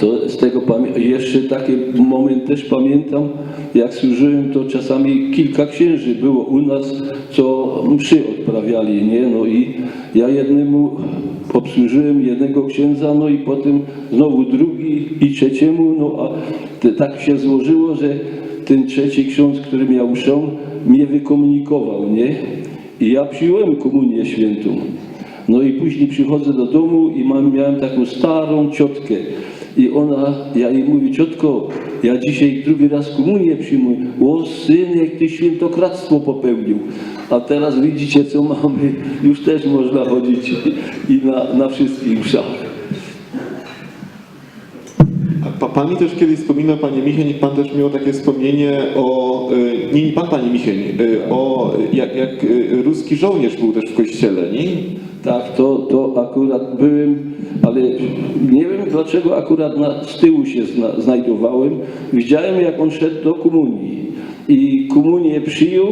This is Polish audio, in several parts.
To z tego jeszcze taki moment też pamiętam, jak służyłem, to czasami kilka księży było u nas, co mszy odprawiali, nie? No i ja jednemu obsłużyłem jednego księdza, no i potem znowu drugi i trzeciemu, no a te, tak się złożyło, że ten trzeci ksiądz, który miał mszę, mnie wykomunikował, nie? I ja przyjąłem komunię świętą. No i później przychodzę do domu i mam, miałem taką starą ciotkę. I ona, ja jej mówię, ciotko, ja dzisiaj drugi raz komunię przyjmuję. O syn, jak ty świętokradztwo popełnił. A teraz widzicie, co mamy. Już też można chodzić i na, na wszystkich mszach. Pa, pan mi też kiedyś wspominał, panie Micheń, pan też miał takie wspomnienie o, y, nie, nie pan, panie Micheń, y, o jak, jak y, ruski żołnierz był też w kościele, nie? Tak, to, to akurat byłem, ale nie wiem dlaczego akurat na, z tyłu się zna, znajdowałem. Widziałem jak on szedł do komunii i komunię przyjął,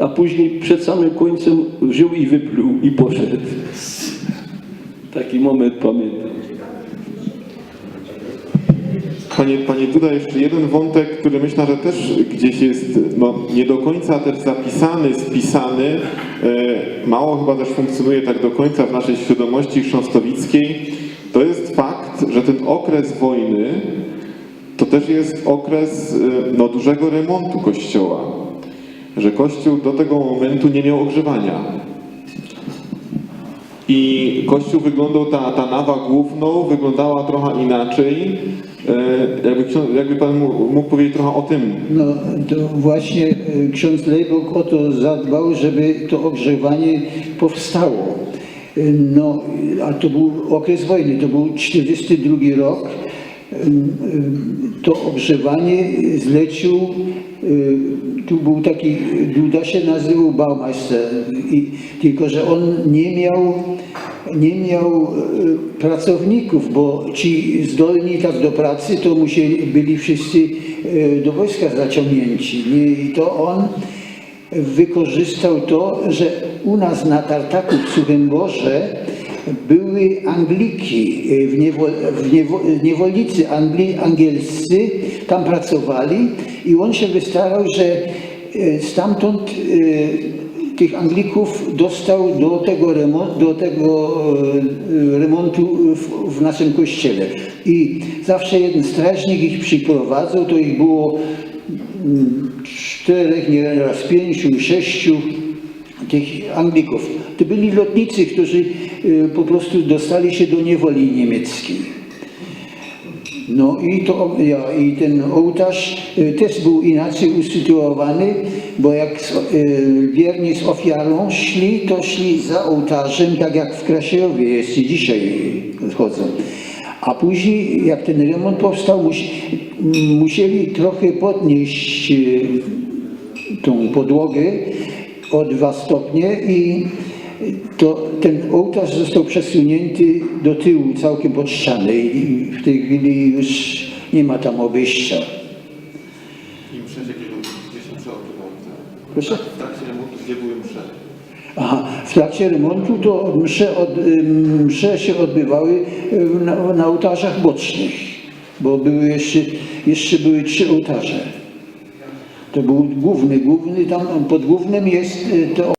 a później przed samym końcem wziął i wypluł i poszedł. Taki moment pamiętam. Panie, panie Duda, jeszcze jeden wątek, który myślę, że też gdzieś jest no, nie do końca też zapisany, spisany. E, mało chyba też funkcjonuje tak do końca w naszej świadomości chrząstowickiej. To jest fakt, że ten okres wojny to też jest okres e, no, dużego remontu kościoła. Że kościół do tego momentu nie miał ogrzewania. I kościół wyglądał, ta, ta nawa główną wyglądała trochę inaczej. E, jakby, jakby Pan mógł, mógł powiedzieć trochę o tym. No to właśnie e, ksiądz Lejbok o to zadbał, żeby to ogrzewanie powstało. E, No, a to był okres wojny, to był 42 rok. To ogrzewanie zlecił, e, tu był taki, Duda się nazywał Baumeister, i, tylko że on nie miał, nie miał e, pracowników, bo ci zdolni tak do pracy to musieli, byli wszyscy e, do wojska zaciągnięci. Nie? I to on wykorzystał to, że u nas na tartaku w Suchym Borze były Angliki, e, w, w niewo, niewolnicy Angli, angielscy tam pracowali i on się wystarał, że e, stamtąd e, tych Anglików dostał do tego, remont, do tego remontu w, w naszym kościele. I zawsze jeden strażnik ich przyprowadzał, to ich było mm, czterech, nieraz pięciu, sześciu tych Anglików. To byli lotnicy, którzy e, po prostu dostali się do niewoli niemieckiej. No i, to, ja, i ten ołtarz y, też był inaczej usytuowany, bo jak y, wierni z ofiarą szli, to szli za ołtarzem, tak jak w Krasiejowie jest i dzisiaj chodzą. A później, jak ten remont powstał, musieli trochę podnieść y, tą podłogę o dwa stopnie i to ten ołtarz został przesunięty do tyłu całkiem pod ścianę i w tej chwili już nie ma tam obejścia. I msze, jakiego, gdzie się msze odbywały? Proszę? W trakcie remontu, gdzie były msze? Aha, w trakcie remontu to msze, od, ym, msze się odbywały ym, na, na ołtarzach bocznych, bo były jeszcze, jeszcze były trzy ołtarze. To był główny, główny tam pod głównym jest y, to